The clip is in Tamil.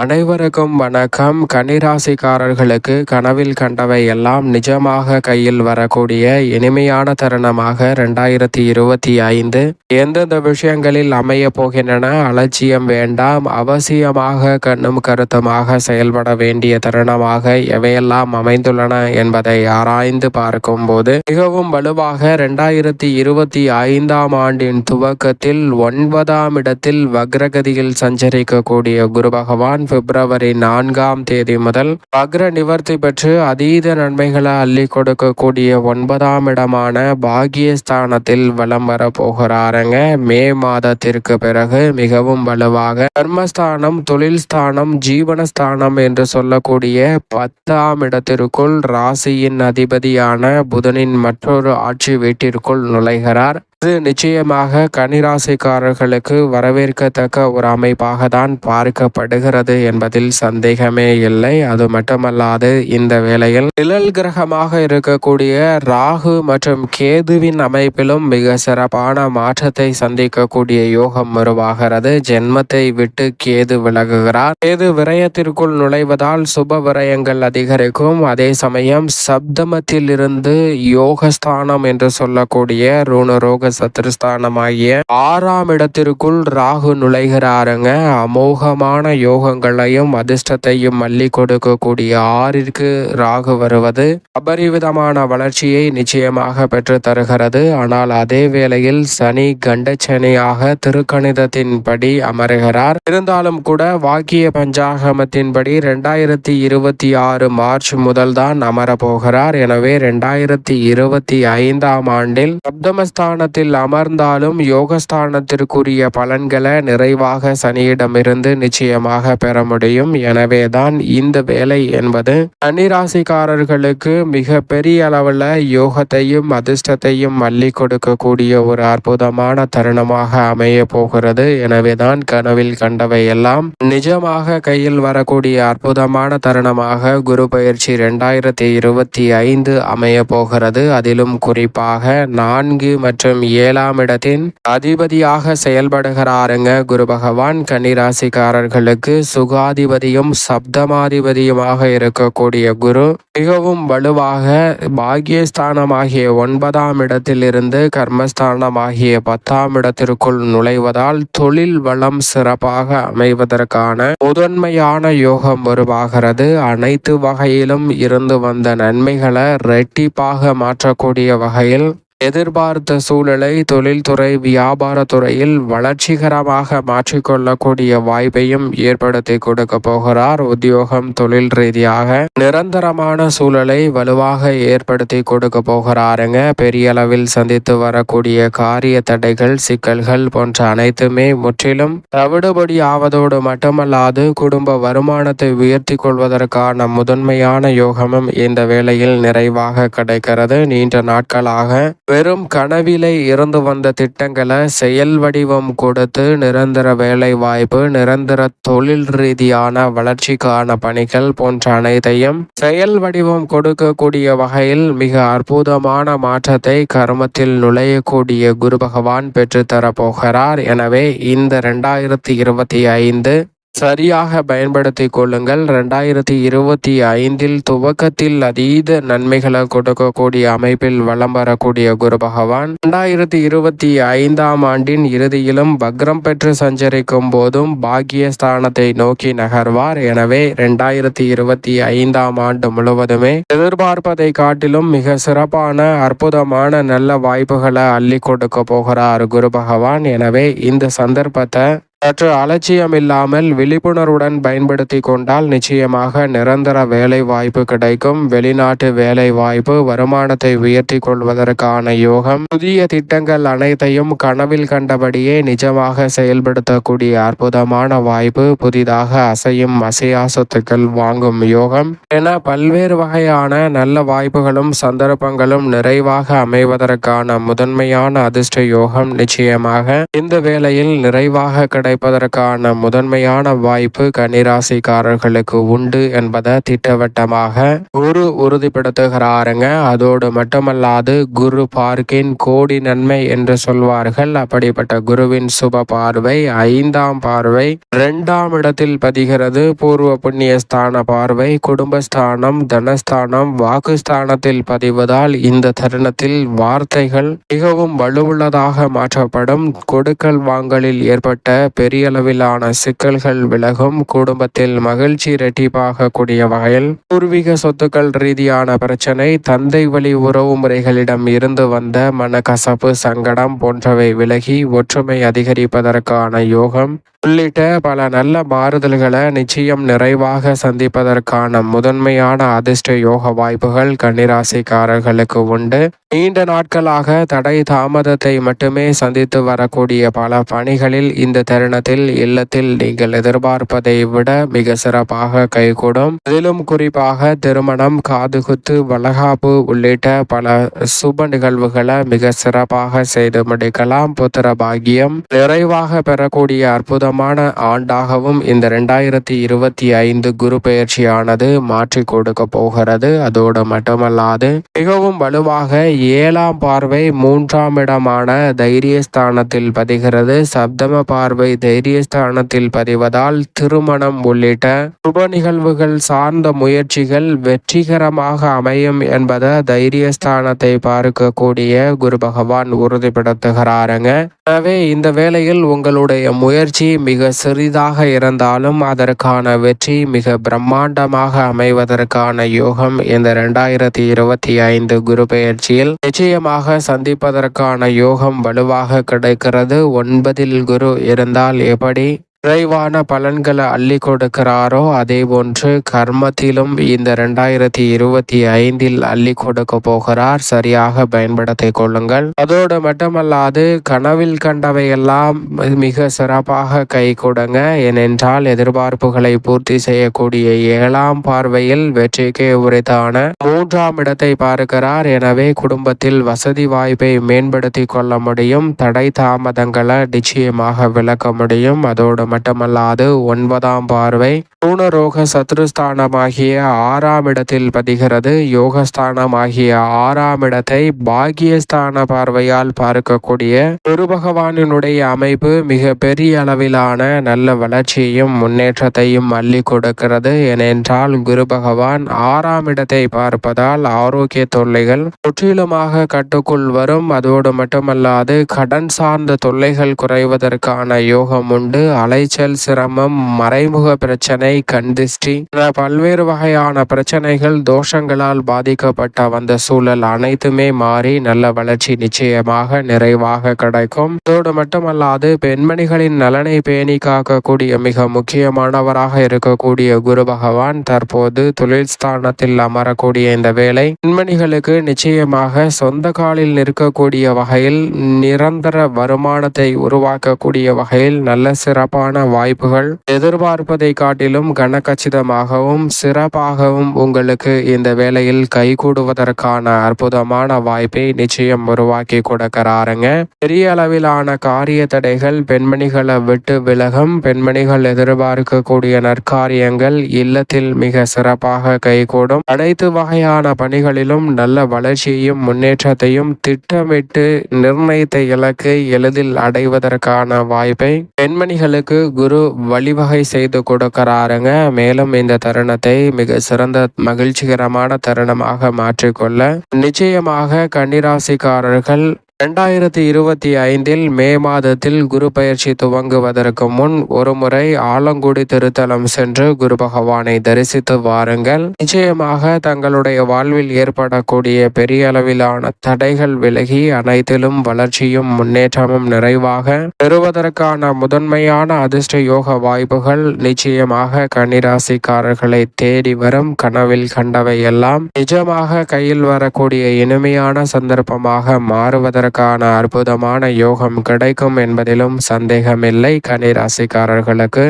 அனைவருக்கும் வணக்கம். கனிராசிக்காரர்களுக்கு கனவில் கண்டவை எல்லாம் நிஜமாக கையில் வரக்கூடிய இனிமையான தருணமாக ரெண்டாயிரத்தி இருபத்தி ஐந்து. எந்தெந்த விஷயங்களில் அமைய போகின்றன? அலட்சியம் வேண்டாம். அவசியமாக கண்ணும் கருத்துமாக செயல்பட வேண்டிய தருணமாக எவையெல்லாம் அமைந்துள்ளன என்பதை ஆராய்ந்து பார்க்கும் போது மிகவும் வலுவாக ரெண்டாயிரத்தி இருபத்தி ஐந்தாம் ஆண்டின் துவக்கத்தில் ஒன்பதாம் இடத்தில் வக்ரகதியில் சஞ்சரிக்கக்கூடிய குரு பகவான் பிப்ரவரி நான்காம் தேதி முதல் வக்ர நிவர்த்தி பெற்று அதீத நன்மைகளை அள்ளி கொடுக்கக்கூடிய ஒன்பதாம் இடமான பாகியஸ்தானத்தில் வலம் வரப்போகிறாருங்க மே மாதத்திற்கு பிறகு மிகவும் வலுவாக கர்மஸ்தானம் தொழில் ஸ்தானம் ஜீவனஸ்தானம் என்று சொல்லக்கூடிய பத்தாம் இடத்திற்குள் ராசியின் அதிபதியான புதனின் மற்றொரு ஆட்சி வீட்டிற்குள் நுழைகிறார். இது நிச்சயமாக கனிராசிக்காரர்களுக்கு வரவேற்கத்தக்க ஒரு அமைப்பாக தான் பார்க்கப்படுகிறது என்பதில் சந்தேகமே இல்லை. அது மட்டுமல்லாது இந்த வேளையில் நிழல் கிரகமாக இருக்கக்கூடிய ராகு மற்றும் கேதுவின் அமைப்பிலும் மிக சிறப்பான மாற்றத்தை சந்திக்கக்கூடிய யோகம் உருவாகிறது. ஜென்மத்தை விட்டு கேது விலகுகிறார். கேது விரயத்திற்குள் நுழைவதால் சுப விரயங்கள் அதிகரிக்கும். அதே சமயம் சப்தமத்தில் இருந்து யோகஸ்தானம் என்று சொல்லக்கூடிய ரோக சத்துருஸ்தானமாகிய ஆறாம் இடத்திற்குள் ராகு நுழைகிறாருங்க. அமோகமான யோகங்களையும் அதிர்ஷ்டத்தையும் மல்லி கொடுக்கக்கூடிய ஆறிற்கு ராகு வருவது அபரிவிதமான வளர்ச்சியை நிச்சயமாக பெற்று தருகிறது. ஆனால் அதே வேளையில் சனி கண்டச்சனியாக திருக்கணிதத்தின்படி அமருகிறார். இருந்தாலும் கூட வாக்கிய பஞ்சாகமத்தின்படி இரண்டாயிரத்தி இருபத்தி ஆறு மார்ச் முதல் தான் அமரப்போகிறார் எனவே இரண்டாயிரத்தி இருபத்தி ஐந்தாம் ஆண்டில் சப்தமஸ்தானத்தில் இடத்தில் அமர்ந்தாலும் யோகஸ்தானத்திற்குரிய பலன்களை நிறைவாக சனியிடமிருந்து நிச்சயமாக பெற முடியும். எனவேதான் இந்த வேலை என்பது கன்னிராசிக்காரர்களுக்கு மிக பெரிய அளவில் யோகத்தையும் அதிர்ஷ்டத்தையும் மல்லி கொடுக்கக்கூடிய ஒரு அற்புதமான தருணமாக அமைய போகிறது. எனவேதான் கனவில் கண்டவை எல்லாம் நிஜமாக கையில் வரக்கூடிய அற்புதமான தருணமாக குரு பயிற்சி இரண்டாயிரத்தி இருபத்தி ஐந்து அமைய போகிறது. அதிலும் குறிப்பாக நான்கு மற்றும் ஏழாம் இடத்தின் அதிபதியாக செயல்படுகிறாருங்க குரு பகவான். கன்னிராசிக்காரர்களுக்கு சுகாதிபதியும் சப்தமாதிபதியுமாக இருக்கக்கூடிய குரு மிகவும் வலுவாக பாகியஸ்தானமாகிய ஒன்பதாம் இடத்திலிருந்து கர்மஸ்தானமாகிய பத்தாம் இடத்திற்குள் நுழைவதால் தொழில் வளம் சிறப்பாக அமைவதற்கான முதன்மையான யோகம் உருவாகிறது. அனைத்து வகையிலும் இருந்து வந்த நன்மைகளை ரெட்டிப்பாக மாற்றக்கூடிய வகையில் எதிர்பார்த்த சூழலை தொழில்துறை வியாபார துறையில் வளர்ச்சிகரமாக மாற்றிக்கொள்ளக்கூடிய வாய்ப்பையும் ஏற்படுத்தி கொடுக்க போகிறார் உத்தியோகம் தொழில் ரீதியாக. நிரந்தரமான சூழலை வலுவாக ஏற்படுத்தி கொடுக்க போகிறாருங்க. பெரிய அளவில் சந்தித்து வரக்கூடிய காரிய தடைகள் சிக்கல்கள் போன்ற அனைத்துமே முற்றிலும் தவிடுபடி ஆவதோடு மட்டுமல்லாது குடும்ப வருமானத்தை உயர்த்தி கொள்வதற்கான முதன்மையான யோகமும் இந்த வேளையில் நிறைவாக கிடைக்கிறது. நீண்ட நாட்களாக வெறும் கனவிலே இருந்து வந்த திட்டங்களை செயல் வடிவம் கொடுத்து நிரந்தர வேலை வாய்ப்பு நிரந்தர தொழில் ரீதியான வளர்ச்சிக்கான பணிகள் போன்ற அனைத்தையும் செயல் வடிவம் கொடுக்கக்கூடிய வகையில் மிக அற்புதமான மாற்றத்தை கர்மத்தில் நுழையக்கூடிய குரு பகவான் பெற்றுத்தரப்போகிறார். எனவே இந்த ரெண்டாயிரத்தி இருபத்தி ஐந்து சரியாக பயன்படுத்தி கொள்ளுங்கள். ரெண்டாயிரத்தி இருபத்தி ஐந்தில் துவக்கத்தில் அதீத நன்மைகளை கொடுக்கக்கூடிய அமைப்பில் வளம் வரக்கூடிய குரு பகவான் ரெண்டாயிரத்தி இருபத்தி ஐந்தாம் ஆண்டின் இறுதியிலும் பக்ரம் பெற்று சஞ்சரிக்கும் போதும் பாக்கியஸ்தானத்தை நோக்கி நகர்வார். எனவே ரெண்டாயிரத்தி இருபத்தி ஐந்தாம் ஆண்டு முழுவதுமே எதிர்பார்ப்பதை காட்டிலும் மிக சிறப்பான அற்புதமான நல்ல வாய்ப்புகளை அள்ளி கொடுக்க போகிறார் குரு பகவான். எனவே இந்த சந்தர்ப்பத்தை சற்று அலட்சியம் இல்லாமல் விழிப்புணர்வுடன் பயன்படுத்தி கொண்டால் நிச்சயமாக நிரந்தர வேலை வாய்ப்பு கிடைக்கும். வெளிநாட்டு வேலை வாய்ப்பு வருமானத்தை உயர்த்தி கொள்வதற்கான யோகம். புதிய திட்டங்கள் அனைத்தையும் கனவில் கண்டபடியே நிஜமாக செயல்படுத்தக்கூடிய அற்புதமான வாய்ப்பு புதிதாக அசையும் அசையா சொத்துக்கள் வாங்கும் யோகம். என பல்வேறு வகையான நல்ல வாய்ப்புகளும் சந்தர்ப்பங்களும் நிறைவாக அமைவதற்கான முதன்மையான அதிர்ஷ்ட யோகம் நிச்சயமாக. இந்த வேளையில் நிறைவாக கிடை கிடைப்பதற்கான முதன்மையான வாய்ப்பு கன்னிராசிக்காரர்களுக்கு உண்டு என்பதை திட்டவட்டமாக குரு உறுதிப்படுத்துகிறாருங்க. அதோடு மட்டுமல்லாது குரு பார்க்கின் கோடி நன்மை என்று சொல்வார்கள். அப்படிப்பட்ட குருவின் சுப பார்வை ஐந்தாம் பார்வை இரண்டாம் இடத்தில் பதிகிறது. பூர்வ புண்ணிய ஸ்தான பார்வை குடும்பஸ்தானம் தனஸ்தானம் வாக்குஸ்தானத்தில் பதிவதால் இந்த தருணத்தில் வார்த்தைகள் மிகவும் வலுவுள்ளதாக மாற்றப்படும். கொடுக்கல் வாங்கலில் ஏற்பட்ட பெரிய அளவிலான சிக்கல்கள் விலகும். குடும்பத்தில் மகிழ்ச்சி இரட்டிப்பாக கூடிய வகையில் பூர்வீக சொத்துக்கள் ரீதியான பிரச்சனை தந்தை வழி உறவு முறைகளிடம் இருந்து வந்த மனக்கசப்பு சங்கடம் போன்றவை விலகி ஒற்றுமை அதிகரிப்பதற்கான யோகம். உள்ளிட்ட பல நல்ல மாறுதல்களை நிச்சயம் நிறைவாக சந்திப்பதற்கான முதன்மையான அதிர்ஷ்ட யோக வாய்ப்புகள் கன்னிராசிக்காரர்களுக்கு உண்டு. நீண்ட நாட்களாக தடை தாமதத்தை மட்டுமே சந்தித்து வரக்கூடிய பல பணிகளில் இந்த தருணத்தில் இல்லத்தில் நீங்கள் எதிர்பார்ப்பதை விட மிக சிறப்பாக கைகூடும். அதிலும் குறிப்பாக திருமணம் காதுகுத்து வளகாப்பு உள்ளிட்ட பல சுப நிகழ்வுகளை மிக சிறப்பாக செய்து முடிக்கலாம். புத்திர பாகியம் நிறைவாக பெறக்கூடிய அற்புதமான ஆண்டாகவும் இந்த ரெண்டாயிரத்தி இருபத்தி ஐந்து குரு பயிற்சியானது மாற்றி கொடுக்க போகிறது. அதோடு மட்டுமல்லாது மிகவும் வலுவாக ஏழாம் பார்வை மூன்றாம் இடமான தைரியஸ்தானத்தில் பதிகிறது. சப்தம பார்வை தைரியஸ்தானத்தில் பதிவதால் திருமணம் உள்ளிட்ட சுப நிகழ்வுகள் சார்ந்த முயற்சிகள் வெற்றிகரமாக அமையும் என்பதை தைரியஸ்தானத்தை பார்க்கக்கூடிய குரு பகவான் உறுதிப்படுத்துகிறாருங்க. எனவே இந்த வேளையில் உங்களுடைய முயற்சி மிக சிறிதாக இருந்தாலும் அதற்கான வெற்றி மிக பிரம்மாண்டமாக அமைவதற்கான யோகம் இந்த இரண்டாயிரத்தி இருபத்தி ஐந்து குரு பெயர்ச்சியில் நிச்சயமாக சந்திப்பதற்கான யோகம் வலுவாக கிடைக்கிறது. ஒன்பதில் குரு இருந்தால் లేపడి விரைவான பலன்களை அள்ளி கொடுக்கிறாரோ அதே போன்று கர்மத்திலும் இந்த ரெண்டாயிரத்தி இருபத்தி ஐந்தில் அள்ளி கொடுக்க போகிறார். சரியாக பயன்படுத்தி கொள்ளுங்கள். அதோடு மட்டுமல்லாது கனவில் கண்டவையெல்லாம் மிக சிறப்பாக கை கொடுங்க. ஏனென்றால் எதிர்பார்ப்புகளை பூர்த்தி செய்யக்கூடிய ஏழாம் பார்வையில் வெற்றிக்கு உரித்தான மூன்றாம் இடத்தை பார்க்கிறார். எனவே குடும்பத்தில் வசதி வாய்ப்பை மேம்படுத்தி கொள்ள முடியும். தடை தாமதங்களை நிச்சயமாக விளக்க முடியும். அதோடு மட்டுமல்லாது ஒன்பதாம் பார்வை பூனரோக சத்ருஸ்தானமாகிய ஆறாம் இடத்தில் பதிகிறது. யோகஸ்தானமாகிய ஆறாம் இடத்தை பாகியஸ்தான பார்வையால் பார்க்கக்கூடிய குரு பகவானினுடைய அமைப்பு மிக பெரிய அளவிலான நல்ல வளர்ச்சியையும் முன்னேற்றத்தையும் அள்ளி கொடுக்கிறது. ஏனென்றால் குரு பகவான் ஆறாம் இடத்தை பார்ப்பதால் ஆரோக்கிய தொல்லைகள் முற்றிலுமாக கட்டுக்குள் வரும். அதோடு மட்டுமல்லாது கடன் சார்ந்த தொல்லைகள் குறைவதற்கான யோகம் உண்டு. அலை அலைச்சல் சிரமம் மறைமுக பிரச்சனை கண்திஷ்டி பல்வேறு வகையான பிரச்சனைகள் தோஷங்களால் பாதிக்கப்பட்ட வந்த சூழல் அனைத்துமே மாறி நல்ல வளர்ச்சி நிச்சயமாக நிறைவாக கிடைக்கும். அதோடு மட்டுமல்லாது பெண்மணிகளின் நலனை பேணி காக்கக்கூடிய மிக முக்கியமானவராக இருக்கக்கூடிய குரு பகவான் தற்போது தொழில் ஸ்தானத்தில் அமரக்கூடிய இந்த வேலை பெண்மணிகளுக்கு நிச்சயமாக சொந்த காலில் நிற்கக்கூடிய வகையில் நிரந்தர வருமானத்தை உருவாக்கக்கூடிய வகையில் நல்ல சிறப்பான வாய்ப்புகள் எதிர்பார்ப்பதை காட்டிலும் கனக்கச்சிதமாகவும் சிறப்பாகவும் உங்களுக்கு இந்த வேலையில் கைகூடுவதற்கான அற்புதமான வாய்ப்பை நிச்சயம் உருவாக்கி கொடுக்கிறாருங்க. பெரிய அளவிலான காரிய தடைகள் பெண்மணிகளை விட்டு விலகும் பெண்மணிகள் எதிர்பார்க்கக்கூடிய நற்காரியங்கள் இல்லத்தில் மிக சிறப்பாக கைகூடும் அனைத்து வகையான பணிகளிலும் நல்ல வளர்ச்சியையும் முன்னேற்றத்தையும் திட்டமிட்டு நிர்ணயித்த இலக்கை எளிதில் அடைவதற்கான வாய்ப்பை பெண்மணிகளுக்கு குரு வழிவகை செய்து கொடுக்கிறாருங்க. மேலும் இந்த தருணத்தை மிக சிறந்த மகிழ்ச்சிகரமான தருணமாக மாற்றிக்கொள்ள. நிச்சயமாக கன்னிராசிக்காரர்கள் இரண்டாயிரத்தி இருபத்தி ஐந்தில் மே மாதத்தில் குரு பயிற்சி துவங்குவதற்கு முன் ஒருமுறை ஆலங்குடி திருத்தலம் சென்று குரு பகவானை தரிசித்து வாருங்கள். நிச்சயமாக தங்களுடைய வாழ்வில் ஏற்படக்கூடிய பெரிய அளவிலான தடைகள் விலகி அனைத்திலும் வளர்ச்சியும் முன்னேற்றமும் நிறைவாக பெறுவதற்கான முதன்மையான அதிர்ஷ்ட யோக வாய்ப்புகள் நிச்சயமாக கன்னிராசிக்காரர்களை தேடி வரும் கனவில் கண்டவை எல்லாம் நிஜமாக கையில் வரக்கூடிய இனிமையான சந்தர்ப்பமாக மாறுவதற்கு அதற்கான அற்புதமான யோகம் கிடைக்கும் என்பதிலும் சந்தேகமில்லை. கன்னிராசிக்காரர்களுக்கு